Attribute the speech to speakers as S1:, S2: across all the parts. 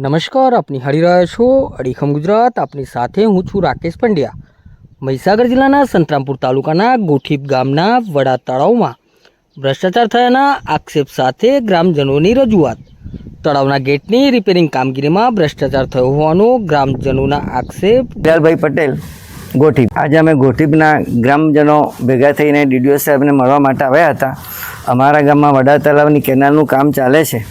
S1: નમસ્કાર, આપની હાડી રહ્યા છો અડીખમ ગુજરાત. આપની સાથે હું છું રાકેશ પંડ્યા. મહીસાગર જિલ્લાના સંતરામપુર તાલુકાના ગોઠીપ ગામના વડા તળાવમાં ભ્રષ્ટાચાર થયાના આક્ષેપ સાથે ગ્રામજનોની રજૂઆત. તળાવના ગેટની રિપેરિંગ કામગીરીમાં ભ્રષ્ટાચાર થયો હોવાનો ગ્રામજનોના આક્ષેપ.
S2: દયાલભાઈ પટેલ, ગોઠીપ. આજે અમે ગોઠીપના ગ્રામજનો ભેગા થઈને ડીડીઓ સાહેબને મળવા માટે આવ્યા હતા. અમારા ગામમાં વડા તળાવની કેનાલનું કામ ચાલે છે.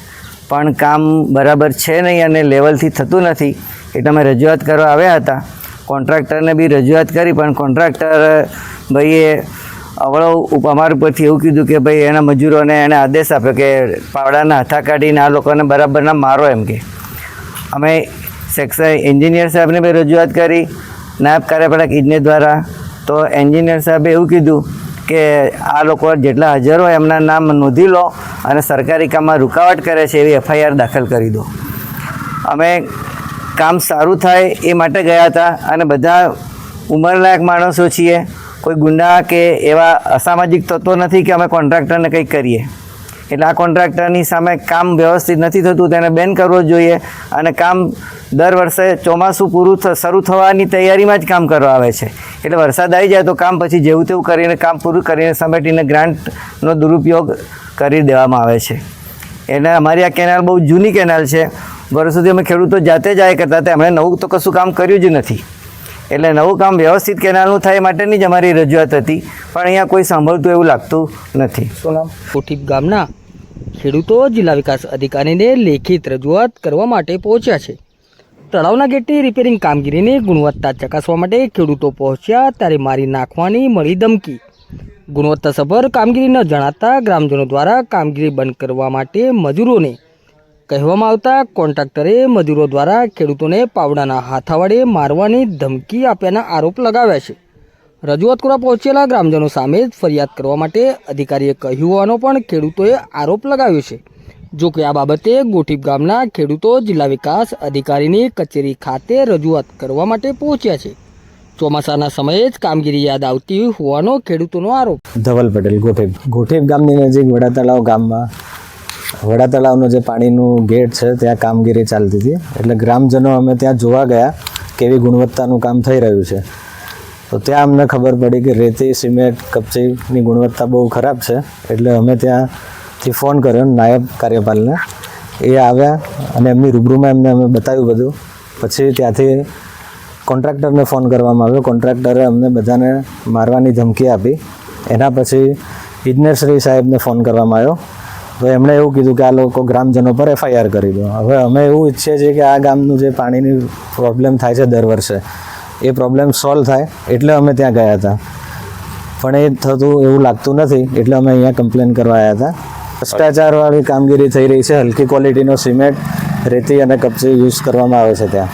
S2: પણ કામ બરાબર છે નહીં અને લેવલથી થતું નથી એટલે અમે રજૂઆત કરવા આવ્યા હતા. કોન્ટ્રાક્ટરને બી રજૂઆત કરી, પણ કોન્ટ્રાક્ટર ભાઈએ અવળો અમારા ઉપરથી એવું કીધું કે ભાઈ એના મજૂરોને એને આદેશ આપ્યો કે પાવડાના હાથા કાઢીને આ લોકોને બરાબરના મારો એમ કે. અમે સેક્શન એન્જિનિયર સાહેબને બી રજૂઆત કરી, નાયબ કાર્યપાલક ઇજનેર દ્વારા. તો એન્જિનિયર સાહેબે એવું કીધું કે આ લોકો જેટલા હાજર હોય એમના નામ નોંધી લો અને સરકારી કામમાં રૂકાવટ કરે છે એવી એફઆઈઆર દાખલ કરી દો. અમે કામ સારું થાય એ માટે ગયા હતા અને બધા ઉંમરલાયક માણસો છીએ. કોઈ ગુંડા કે એવા અસામાજિક તત્વો નથી કે અમે કોન્ટ્રાક્ટરને કંઈક કરીએ. એટલે આ કોન્ટ્રાક્ટરની સામે કામ વ્યવસ્થિત નથી થતું તેને બેન કરવો જોઈએ અને કામ દર વર્ષે ચોમાસું પૂરું શરૂ થવાની તૈયારીમાં જ કામ કરવા આવે છે. એટલે વરસાદ આવી જાય તો કામ પછી જેવું તેવું કરીને કામ પૂરું કરીને સમેટીને ગ્રાન્ટનો દુરુપયોગ કરી દેવામાં આવે છે. એટલે અમારી આ કેનાલ બહુ જૂની કેનાલ છે. વર્ષ સુધી અમે ખેડૂતો જાતે જ આ કરતા હતા. એમણે નવું તો કશું કામ કર્યું જ નથી. એટલે નવું કામ વ્યવસ્થિત કેનાલનું થાય માટેની જ અમારી રજૂઆત હતી. પણ અહીંયા કોઈ સાંભળતું એવું લાગતું નથી. શું નામ?
S1: ગોઠીપ ગામના ખેડૂતો જિલ્લા વિકાસ અધિકારીને લેખિત રજૂઆત કરવા માટે પહોંચ્યા છે. તળાવના ગેટની રિપેરિંગ કામગીરીની ગુણવત્તા ચકાસવા માટે ખેડૂતો પહોંચ્યા ત્યારે મારી નાખવાની મળી ધમકી. ગુણવત્તાસભર કામગીરી ન જણાતા ગ્રામજનો દ્વારા કામગીરી બંધ કરવા માટે મજૂરોને કહેવામાં આવતા કોન્ટ્રાક્ટરે મજૂરો દ્વારા ખેડૂતોને પાવડાના હાથા વડે મારવાની ધમકી આપ્યાના આરોપ લગાવ્યા છે. રજૂઆત કરવા પહોંચેલા ગ્રામજનો સામે જ ફરિયાદ કરવા માટે અધિકારીએ કહ્યું હોવાનો પણ ખેડૂતોએ આરોપ લગાવ્યો છે. જો કે આ બાબતે ગોઠીપ ગામના ખેડૂતો જિલ્લા વિકાસ અધિકારીની કચેરી ખાતે રજૂઆત કરવા માટે પહોંચ્યા છે. ચોમાસાના સમયે જ કામગીરી યાદ આવતી હોવાનો ખેડૂતોનો આરોપ.
S3: ધવલ પટેલ, ગોઠેપ. ગોઠેપ ગામની નજીક વડા તળાવ ગામમાં વડા તળાવનું જે પાણીનું ગેટ છે, ત્યાં કામગીરી ચાલતી હતી. એટલે ગ્રામજનો અમે ત્યાં જોવા ગયા કેવી ગુણવત્તાનું કામ થઈ રહ્યું છે. તો ત્યાં અમને ખબર પડી કે રેતી, સિમેન્ટ, કપચીની ગુણવત્તા બહુ ખરાબ છે. એટલે અમે ત્યાંથી ફોન કર્યો નાયબ કાર્યપાલને, એ આવ્યા અને એમની રૂબરૂમાં એમને અમે બતાવ્યું બધું. પછી ત્યાંથી કોન્ટ્રાક્ટરને ફોન કરવામાં આવ્યો. કોન્ટ્રાક્ટરે અમને બધાને મારવાની ધમકી આપી. એના પછી ઇજનેરશ્રી સાહેબને ફોન કરવામાં આવ્યો. તો એમણે એવું કીધું કે આ લોકો ગ્રામજનો પર એફઆઈઆર કરી દો. હવે અમે એવું ઈચ્છીએ છીએ કે આ ગામનું જે પાણીની પ્રોબ્લેમ થાય છે દર વર્ષે, એ પ્રોબ્લેમ સોલ્વ થાય એટલે અમે ત્યાં ગયા હતા. પણ એ થતું એવું લાગતું નથી એટલે અમે અહીંયા કમ્પ્લેન કરવા આવ્યા હતા. ભ્રષ્ટાચારવાળી કામગીરી થઈ રહી છે. હલકી ક્વોલિટીનો સિમેન્ટ, રેતી અને કપચી યુઝ કરવામાં આવે છે ત્યાં.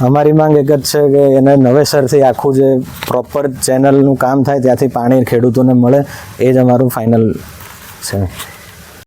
S3: અમારી માંગ એક જ છે કે એને નવેસરથી આખું જે પ્રોપર ચેનલનું કામ થાય ત્યાંથી પાણી ખેડૂતોને મળે. એ જ અમારું ફાઇનલ છે.